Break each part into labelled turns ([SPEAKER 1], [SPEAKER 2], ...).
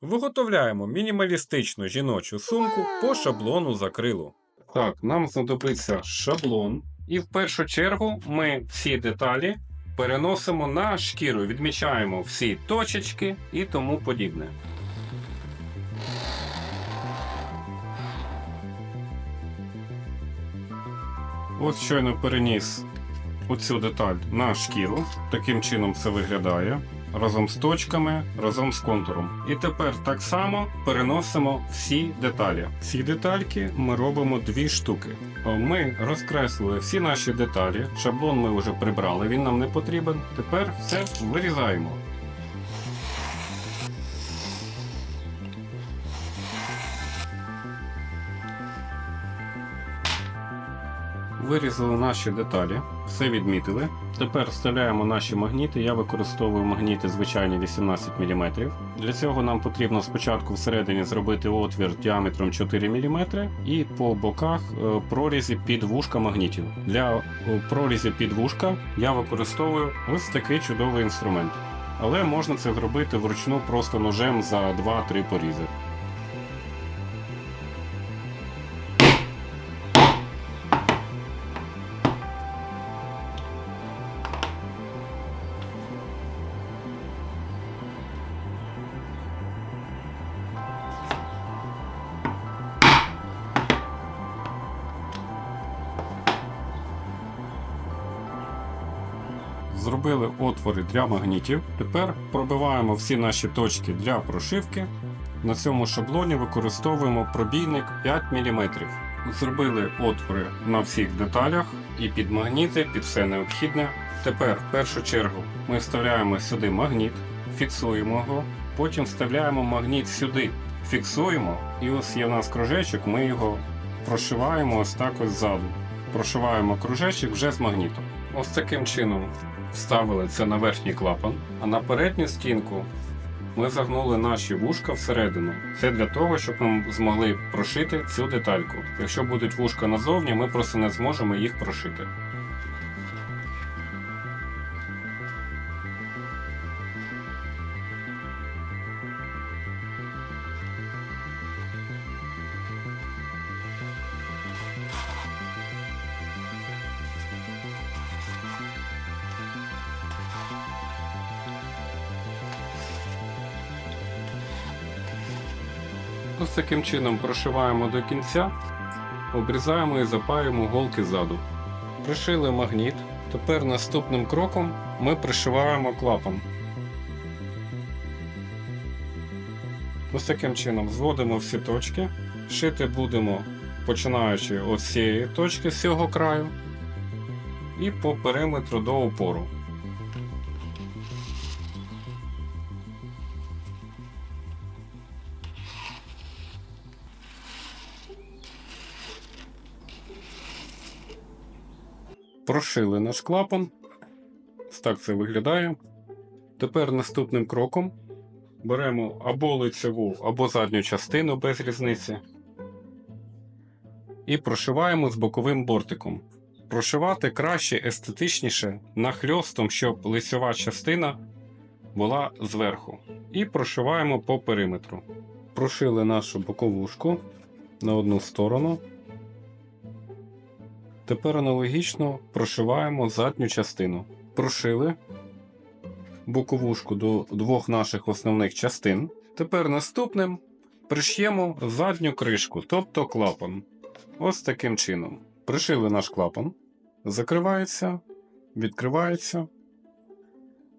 [SPEAKER 1] Виготовляємо мінімалістичну жіночу сумку по шаблону закрилу. Так, нам знадобиться шаблон. І в першу чергу ми всі деталі переносимо на шкіру, відмічаємо всі точечки і тому подібне. Ось щойно переніс оцю деталь на шкіру. Таким чином це виглядає. Разом з точками, разом з контуром. І тепер так само переносимо всі деталі. Ці детальки ми робимо дві штуки. Ми розкреслили всі наші деталі. Шаблон ми вже прибрали, він нам не потрібен. Тепер все вирізаємо. Вирізали наші деталі, все відмітили. Тепер вставляємо наші магніти. Я використовую магніти звичайні 18 мм. Для цього нам потрібно спочатку всередині зробити отвір діаметром 4 мм і по боках е, прорізі під вушка магнітів. Для е, прорізі під вушка я використовую ось такий чудовий інструмент. Але можна це зробити вручну просто ножем за 2-3 порізи. Зробили отвори для магнітів. Тепер пробиваємо всі наші точки для прошивки. На цьому шаблоні використовуємо пробійник 5 мм. Зробили отвори на всіх деталях і під магніти, під все необхідне. Тепер, в першу чергу, ми вставляємо сюди магніт, фіксуємо його, потім вставляємо магніт сюди, фіксуємо, і ось є в нас кружечок, ми його прошиваємо ось так ось ззаду. Прошиваємо кружечок вже з магнітом. Ось таким чином вставили це на верхній клапан, а на передню стінку ми загнули наші вушка всередину. Це для того, щоб ми змогли прошити цю детальку. Якщо будуть вушка назовні, ми просто не зможемо їх прошити. Ось таким чином прошиваємо до кінця, обрізаємо і запаюємо голки ззаду. Пришили магніт. Тепер наступним кроком ми пришиваємо клапан. Ось таким чином зводимо всі точки. Шити будемо починаючи з цієї точки з цього краю і по периметру до опору. Прошили наш клапан. Так це виглядає. Тепер наступним кроком беремо або лицеву, або задню частину без різниці. І прошиваємо з боковим бортиком. Прошивати краще естетичніше нахльостом, щоб лицьова частина була зверху. І прошиваємо по периметру. Прошили нашу боковушку на одну сторону. Тепер аналогічно прошиваємо задню частину. Прошили боковушку до двох наших основних частин. Тепер наступним приш'ємо задню кришку, тобто клапан. Ось таким чином. Пришили наш клапан, закривається, відкривається.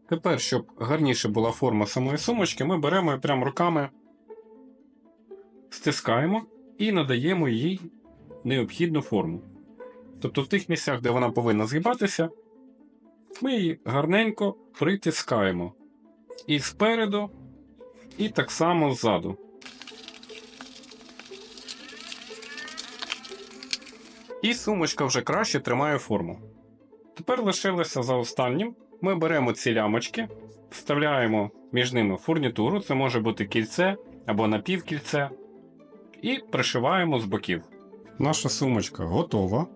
[SPEAKER 1] Тепер, щоб гарніше була форма самої сумочки, ми беремо і прямо руками стискаємо і надаємо їй необхідну форму. Тобто в тих місцях, де вона повинна згибатися, ми її гарненько притискаємо. І спереду, і так само ззаду. І сумочка вже краще тримає форму. Тепер лишилося за останнім. Ми беремо ці лямочки, вставляємо між ними фурнітуру, це може бути кільце або напівкільце, і пришиваємо з боків. Наша сумочка готова.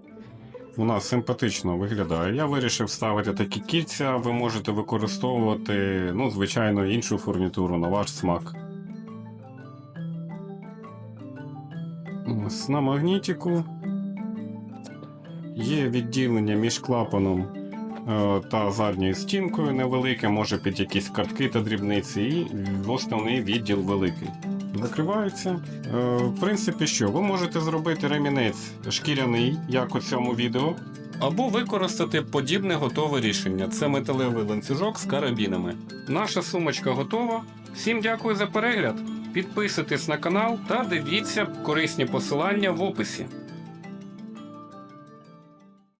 [SPEAKER 1] У нас симпатично виглядає. Я вирішив ставити такі кільця, ви можете використовувати, ну, звичайно, іншу фурнітуру на ваш смак. На магнітіку є відділення між клапаном е, та задньою стінкою невелике, може під якісь картки та дрібниці, і основний відділ великий. Закривається. Е, В принципі, що? Ви можете зробити ремінець шкіряний, як у цьому відео. Або використати подібне готове рішення. Це металевий ланцюжок з карабінами. Наша сумочка готова. Всім дякую за перегляд. Підписуйтесь на канал та дивіться корисні посилання в описі.